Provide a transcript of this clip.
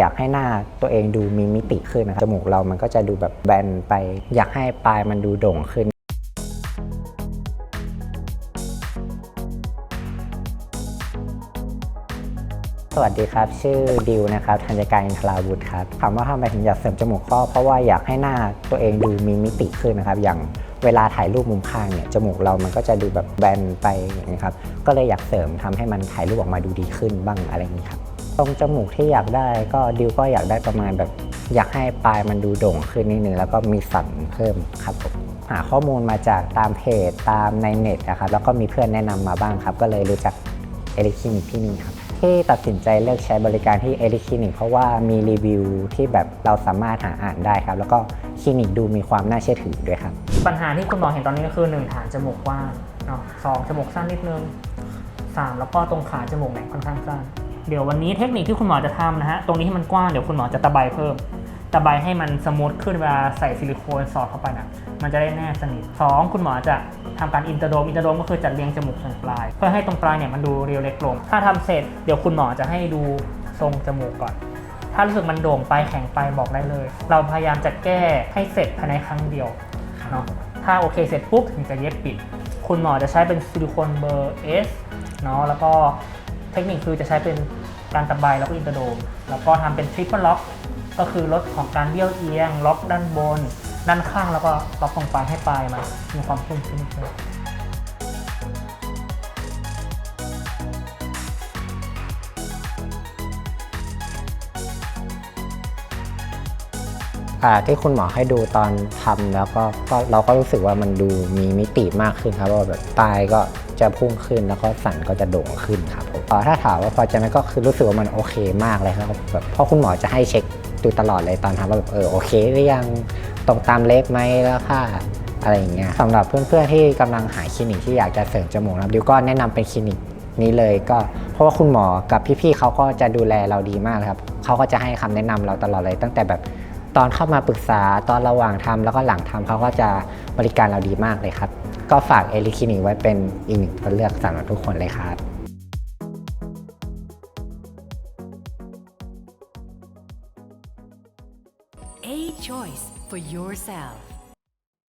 อยากให้หน้าตัวเองดูมีมิติขึ้นนะครับจมูกเรามันก็จะดูแบบแบนไป อยากให้ปลายมันดูโด่งขึ้น สวัสดีครับ ชื่อดิวนะครับธัญการอินทราวุฒิครับถามว่าทำไมถึงอยากเสริมจมูกก็เพราะว่าอยากให้หน้าตัวเองดูมีมิติขึ้นนะครับ อย่างเวลาถ่ายรูปมุมข้างเนี่ยจมูกเรามันก็จะดูแบบแบนไปอย่างนี้ครับก็เลยอยากเสริมทำให้มันถ่ายรูปออกมาดูดีขึ้นบ้างอะไรอย่างนี้ครับ ตรงจมูกที่อยากได้ก็ดิวก็อยากได้ประมาณแบบ อยากให้ปลายมันดูโด่งขึ้นนิดนึงแล้วก็มีสันเพิ่มครับผมหาข้อมูลมาจากตามเพจตามในเน็ตนะครับแล้วก็มีเพื่อนแนะนำมาบ้างครับ ก็เลยรู้จักเอลิคินิกที่นี่ครับที่ตัดสินใจเลือกใช้บริการที่เอลิคลินิก เพราะว่ามีรีวิวที่แบบเราสามารถหาอ่านได้ครับ แล้วก็คลินิกดูมีความน่าเชื่อถือด้วยครับ ปัญหาที่คุณหมอเห็นตอนนี้ก็คือ 1 ฐานจมูกกว้างเนาะสองจมูกสั้นนิดนึง 3 แล้วก็ตรงขาจมูกเนี่ยค่อนข้างสั้น เดี๋ยววันนี้เทคนิคที่คุณหมอจะทำนะฮะ ตรงนี้ให้มันกว้าง เดี๋ยวคุณหมอจะตะไบเพิ่ม ตะไบให้มันสมูทขึ้นเวลาใส่ซิลิโคนสอดเข้าไปนะมันจะได้แนบสนิทสองคุณหมอจะทำการอินเตอร์โดม อินเตอร์โดมก็คือจัดเรียงจมูกส่วนปลาย เพื่อให้ตรงปลายเนี่ยมันดูเรียวเล็กลง ถ้าทำเสร็จเดี๋ยวคุณหมอจะให้ดูทรงจมูกก่อน ถ้ารู้สึกมันโด่งไปแข็งไปบอกได้เลย เราพยายามจะแก้ให้เสร็จภายในครั้งเดียวเนาะ ถ้าโอเคเสร็จปุ๊บถึงจะเย็บปิด คุณหมอจะใช้เป็นซิลิโคนเบอร์ S เนาะ แล้วก็ เทคนิคคือจะใช้เป็นการตะไบแล้วก็อินเตอร์โดม แล้วก็ทำเป็นทริปเปิลล็อก ก็คือลดของการเบี้ยวเอียง ล็อกด้านบน ด้านข้างแล้วก็ล็อกตรงปลายให้ปลายมันมีความพุ่งขึ้น ที่คุณหมอให้ดูตอนทำแล้วก็ก็เราก็รู้สึกว่ามันดูมีมิติมากขึ้นครับว่าแบบปลายก็จะพุ่งขึ้นแล้วก็สันก็จะโด่งขึ้นครับผมอ่าถ้าถามว่าพอใจไหมก็คือรู้สึกว่ามันโอเคมากเลยครับแบบเพราะคุณหมอจะให้เช็คดูตลอดเลยตอนทำว่าแบบเออโอเคหรือยังตรงตามเล็บไหมแล้วค่าอะไรอย่างเงี้ยสำหรับเพื่อนๆที่กำลังหาคลินิกที่อยากจะเสริมจมูกนะครับดิวก็แนะนำเป็นคลินิกนี้เลยก็เพราะว่าคุณหมอกับพี่ๆเขาก็จะดูแลเราดีมากครับเขาก็จะให้คำแนะนำเราตลอดเลยตั้งแต่แบบ ตอนเข้ามาปรึกษาตอนระหว่างทำแล้วก็หลังทำเขาก็จะบริการเราดีมากเลยครับ ก็ฝากเอลิคลินิกไว้เป็นอีกหนึ่งตัวเลือกสำหรับทุกคนเลยครับ A choice for yourself.